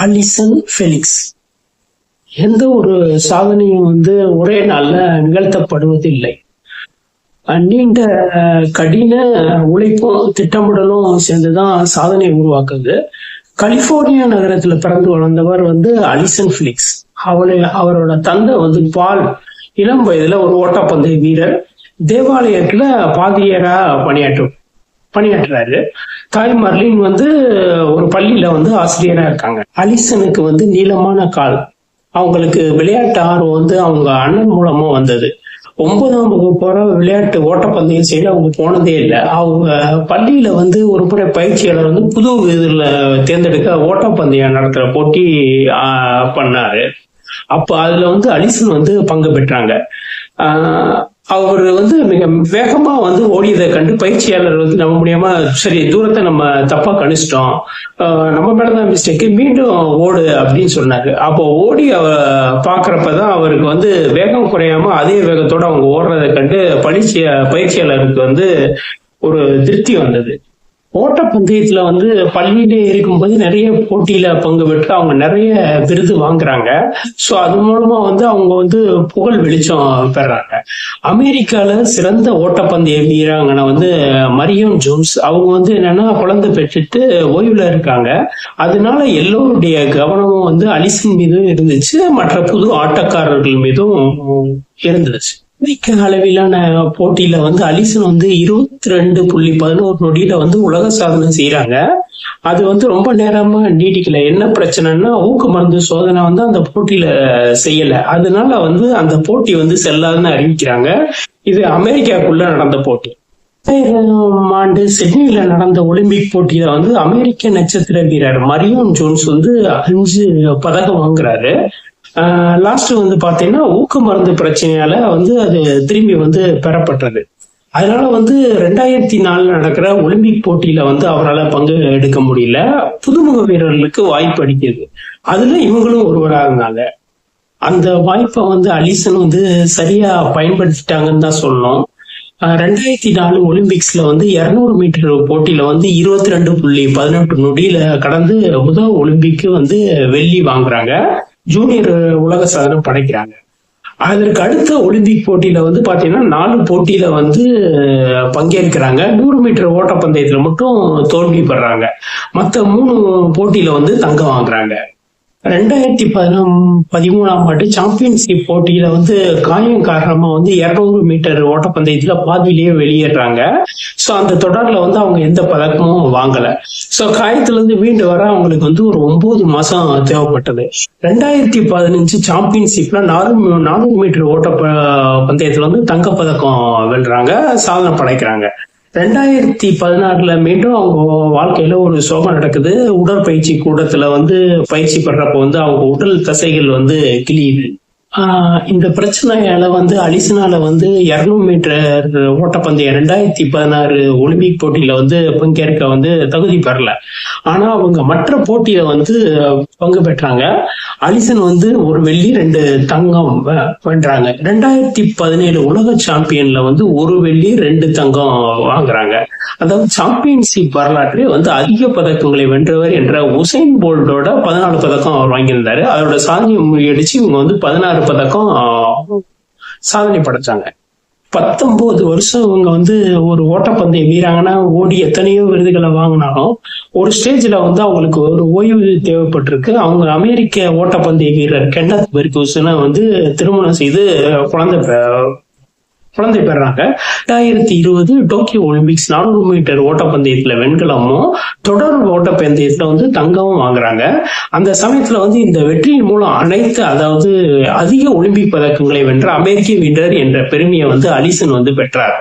அலிசன் Felix. எந்த ஒரு சாதனையும் வந்து ஒரே நாள்ல நிகழ்த்தப்படுவதில்லை. நீண்ட கடின உழைப்பும் திட்டமிடலும் சேர்ந்துதான் சாதனை உருவாக்குது. கலிபோர்னியா நகரத்துல பிறந்து வளர்ந்தவர் வந்து அலிசன் ஃபிலிக்ஸ். அவளை அவரோட தந்தை வந்து பால் இளம் வயதுல ஒரு ஓட்டப்பந்தய வீரர். தேவாலயத்துல பாதியரா பணியாற்றும். பணியாற்றுறாரு. தாய் மர்லின் வந்து ஒரு பள்ளியில வந்து ஆசிரியரா இருக்காங்க. அலிசனுக்கு வந்து நீளமான கால். அவங்களுக்கு விளையாட்டு ஆர்வம் வந்து அவங்க அண்ணன் மூலமா வந்தது. ஒன்பதாம் வகுப்பு விளையாட்டு ஓட்டப்பந்தயம் செய்ய அவங்க போனதே இல்லை. அவங்க பள்ளியில வந்து ஒரு முறை பயிற்சியாளர் வந்து புது இதில் தேர்ந்தெடுக்க ஓட்டப்பந்தயம் நடத்துற போட்டி ஆஹ், பண்ணாரு. அப்ப அதுல வந்து அலிசன் வந்து பங்கு பெற்றாங்க. ஆஹ், அவர் வந்து மிக வேகமா வந்து ஓடியதை கண்டு பயிற்சியாளர் வந்து நம்ம முடியாம சரி தூரத்தை நம்ம தப்பா கணிச்சிட்டோம். நம்ம மேலதான் மிஸ்டேக்கு மீண்டும் ஓடு அப்படின்னு சொன்னாரு. அப்போ ஓடி அவ பாக்குறப்பதான் அவருக்கு வந்து வேகம் குறையாம அதே வேகத்தோட அவங்க ஓடுறதை கண்டு பயிற்சிய பயிற்சியாளருக்கு வந்து ஒரு திருப்தி வந்தது. ஓட்டப்பந்தயத்துல வந்து பள்ளியிலே இருக்கும்போது நிறைய போட்டியில பங்கு பெற்று அவங்க நிறைய விருது வாங்குறாங்க. சோ அது மூலமா வந்து அவங்க வந்து புகழ் வெளிச்சம் பெறாங்க. அமெரிக்கால சிறந்த ஓட்டப்பந்தய வீராங்கனை வந்து மரியம் ஜோன்ஸ். அவங்க வந்து என்னன்னா குழந்தை பெற்றுட்டு ஓய்வுல இருக்காங்க. அதனால எல்லோருடைய கவனமும் வந்து அலிசன் மீதும் இருந்துச்சு. மற்ற புது ஆட்டக்காரர்கள் மீதும் இருந்துச்சு. அமெரிக்க அளவிலான போட்டியில வந்து அலிசன் வந்து இருபத்தி ரெண்டு புள்ளி பதினோரு நொடியில வந்து உலக சாதனை செய்யறாங்க அது வந்து ரொம்ப நேரமா நீடிக்கல. என்ன பிரச்சனைன்னா ஊக்க மருந்து சோதனை வந்து அந்த போட்டியில செய்யல. அதனால வந்து அந்த போட்டி வந்து செல்லாதுன்னு அறிவிக்கிறாங்க. இது அமெரிக்காக்குள்ள நடந்த போட்டி. ஆண்டு சிட்னில நடந்த ஒலிம்பிக் போட்டியில வந்து அமெரிக்க நட்சத்திர வீரர் மரியோன் ஜோன்ஸ் வந்து அஞ்சு பதக்கம் வாங்குறாரு. லாஸ்ட் வந்து பாத்தீங்கன்னா ஊக்க மருந்து பிரச்சனையால வந்து அது திரும்பி வந்து பெறப்பட்டது. அதனால வந்து ரெண்டாயிரத்தி நாலு நடக்கிற ஒலிம்பிக் போட்டியில வந்து அவரால் பங்கு எடுக்க முடியல. புதுமுக வீரர்களுக்கு வாய்ப்பு அடிக்கிறது அதுல இவங்களும் ஒருவராக இருந்தாங்க அந்த வாய்ப்பை வந்து அலிசன் வந்து சரியா பயன்படுத்திட்டாங்கன்னு தான் சொல்லணும். ரெண்டாயிரத்தி நாலு ஒலிம்பிக்ஸ்ல வந்து இருநூறு மீட்டர் போட்டியில வந்து இருபத்தி ரெண்டு புள்ளி பதினெட்டு நொடியில கடந்து முதல் ஒலிம்பிக்கு வந்து வெள்ளி வாங்குறாங்க. ஜூனியர் உலக சாதனை படைக்கிறாங்க. அதற்கு அடுத்த ஒலிம்பிக் போட்டியில வந்து பாத்தீங்கன்னா நாலு போட்டியில வந்து பங்கேற்கிறாங்க. நூறு மீட்டர் ஓட்டப்பந்தயத்துல மட்டும் தோல்வி பெறாங்க மத்த மூணு போட்டியில வந்து தங்கம் வாங்குறாங்க. ரெண்டாயிரத்தி பதினம் பதிமூணாம் ஆண்டு சாம்பியன்ஷிப் போட்டியில வந்து காயம் காரணமா வந்து இருநூறு மீட்டர் ஓட்டப்பந்தயத்துல பாதியிலேயே வெளியேறாங்க. சோ அந்த தொடர்ல வந்து அவங்க எந்த பதக்கமும் வாங்கல. சோ காயத்துல இருந்து மீண்டு வர அவங்களுக்கு வந்து ஒரு ஒன்பது மாசம் தேவைப்பட்டது. ரெண்டாயிரத்தி பதினஞ்சு சாம்பியன்ஷிப்ல நானூறு நானூறு மீட்டர் ஓட்ட பந்தயத்துல வந்து தங்கப்பதக்கம் வெல்றாங்க சாதனை படைக்கிறாங்க. ரெண்டாயிரத்தி பதினாறுல மீண்டும் அவங்க வாழ்க்கையில ஒரு சோகம் நடக்குது. உடற்பயிற்சி கூடத்துல வந்து பயிற்சி பண்றப்ப வந்து அவங்க உடல் தசைகள் வந்து கிழியுது. இந்த பிரச்சனையால வந்து அலிசனால வந்து இருநூறு மீட்டர் ஓட்டப்பந்தயம் ரெண்டாயிரத்தி பதினாறு ஒலிம்பிக் போட்டியில வந்து பங்கேற்க வந்து தகுதி பெறல. ஆனா அவங்க மற்ற போட்டியில வந்து பங்கு பெற்றாங்க. அலிசன் வந்து ஒரு வெள்ளி ரெண்டு தங்கம் வெ- வென்றாங்க. ரெண்டாயிரத்தி பதினேழு உலக சாம்பியன்ல வந்து ஒரு வெள்ளி ரெண்டு தங்கம் வாங்குறாங்க. அதாவது சாம்பியன்ஷிப் வரலாற்றில் வந்து அதிக பதக்கங்களை வென்றவர் என்ற உசைன் போல்டோட பதினாலு பதக்கம் அவர் வாங்கியிருந்தாரு. அதோட சாதனை முறியடிச்சு இவங்க வந்து பதினாறு பதக்கம் சாதனை படைச்சாங்க. பத்தொன்பது வருஷம் இவங்க வந்து ஒரு ஓட்டப்பந்தய வீராங்கன்னா ஓடி எத்தனையோ விருதுகளை வாங்கினாலும் ஒரு ஸ்டேஜ்ல வந்து அவங்களுக்கு ஒரு ஓய்வு தேவைப்பட்டிருக்கு. அவங்க அமெரிக்க ஓட்டப்பந்தய வீரர் கென்னத் பெர்கூசனை வந்து திருமணம் செய்து குழந்தை குழந்தை பெறாங்க. ரெண்டாயிரத்தி இருபது டோக்கியோ ஒலிம்பிக்ஸ் நானூறு மீட்டர் ஓட்டப்பந்தயத்துல வெண்கலமும் தொடர் ஓட்டப்பந்தயத்துல வந்து தங்கமும் வாங்குறாங்க. அந்த சமயத்துல வந்து இந்த வெற்றியின் மூலம் அனைத்து அதாவது அதிக ஒலிம்பிக் பதக்கங்களை வென்ற அமெரிக்க வீரர் என்ற பெருமையை வந்து அலிசன் வந்து பெற்றார்.